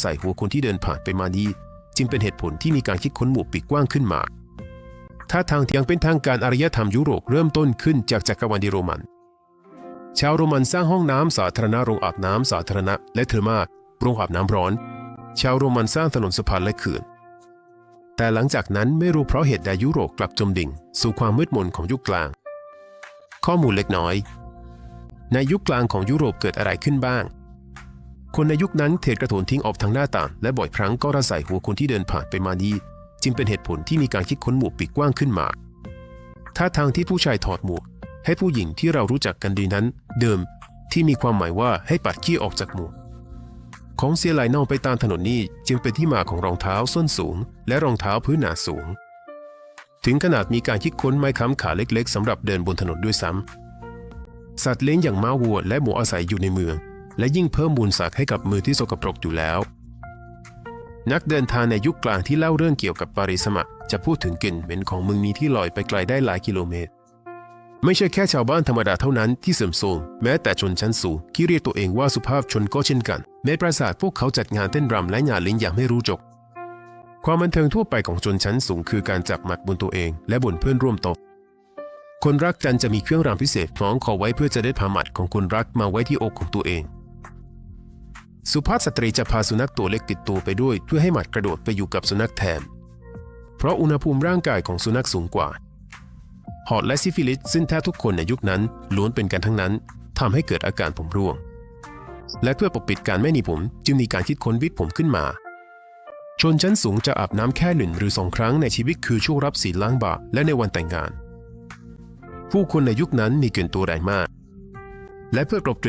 ใส่หัวคนที่เดินผ่านไปมานี้ จึงเป็นเหตุผลที่มีการคิดค้นหมวกปีกกว้างขึ้นมาถ้าทางที่ยังเป็นทางการอารยธรรมยุโรปเริ่มต้นขึ้นจากจักรวรรดิโรมัน ชาวโรมันสร้างห้องน้ำสาธารณะโรงอาบน้ำสาธารณะ และเทอร์มาโรงอาบน้ำร้อน ชาวโรมันสร้างถนนสะพานและเขื่อนแต่หลังจากนั้นไม่รู้เพราะเหตุใดยุโรปกลับจมดิ่ง สู่ความมืดมนของยุคกลาง ข้อมูลเล็กน้อย ในยุคกลางของยุโรปเกิดอะไรขึ้นบ้าง คนในยุคนั้นเทกระโถนทิ้งออกทางหน้าต่างและบ่อยครั้งก็ระใส่หัวคนที่เดินผ่านไปมานี้ จึงเป็นเหตุผลที่มีการคิดค้นหมวกปีกกว้างขึ้นมาถ้าทางที่ผู้ชายถอดหมวก ให้ผู้หญิงที่เรารู้จักกันดีนั้น เดิมที่มีความหมายว่าให้ปัดขี้ออกจากหมวกของเสียไหลเน่าไปตามถนนนี้จึงเป็นที่มาของรองเท้าส้นสูง และรองเท้าพื้นหนาสูง ถึงขนาดมีการคิดค้นไม้ค้ำขาเล็กๆสำหรับเดินบนถนนด้วยซ้ำสัตว์เลี้ยงอย่างม้าวัวและหมูอาศัยอยู่ในเมือง และยิ่งเพิ่มมูลสักให้กับมือที่สกปรกอยู่แล้ว นักเดินทางในยุคกลางที่เล่าเรื่องเกี่ยวกับปาริสมะจะพูดถึงกลิ่นเหม็นของเมืองนี้ที่ลอยไปไกลได้หลายกิโลเมตร ไม่ใช่แค่ชาวบ้านธรรมดาเท่านั้นที่เสื่อมโทรมแม้แต่ชนชั้นสูงที่เรียกตัวเองว่าสุภาพชนก็เช่นกันแม้ปราสาทพวกเขาจัดงานเต้นรำและงานลี้ยงอย่างไม่รู้จบความบันเทิงทั่วไปของชนชั้นสูงคือการจับหมัดบนตัวเองและบนเพื่อนร่วมโต๊ะคนรักกันจะมีเครื่องรางพิเศษคล้องคอไว้เพื่อจะได้พาหมัดของคนรักมาไว้ที่อกของตัวเอง สุภาพสตรีจะพาสุนัขตัวเล็กติดตัวไปด้วย เพื่อให้หมัดกระโดดไปอยู่กับสุนัขแทน เพราะอุณหภูมิร่างกายของสุนัขสูงกว่า หอดและซิฟิลิสซึ่งแทบทุกคนในยุคนั้นล้วนเป็นกันทั้งนั้นทำให้เกิดอาการผมร่วง และเพื่อปกปิดการไม่มีผมจึงมีการคิดค้นวิกผมขึ้นมา ชนชั้นสูงจะอาบน้ำแค่หนึ่งหรือสองครั้งในชีวิตคือช่วงรับศีลล้างบาปและในวันแต่งงาน ผู้คนในยุคนั้นมีเกลิ่นตัวแรงมาก และเพื่อกลบ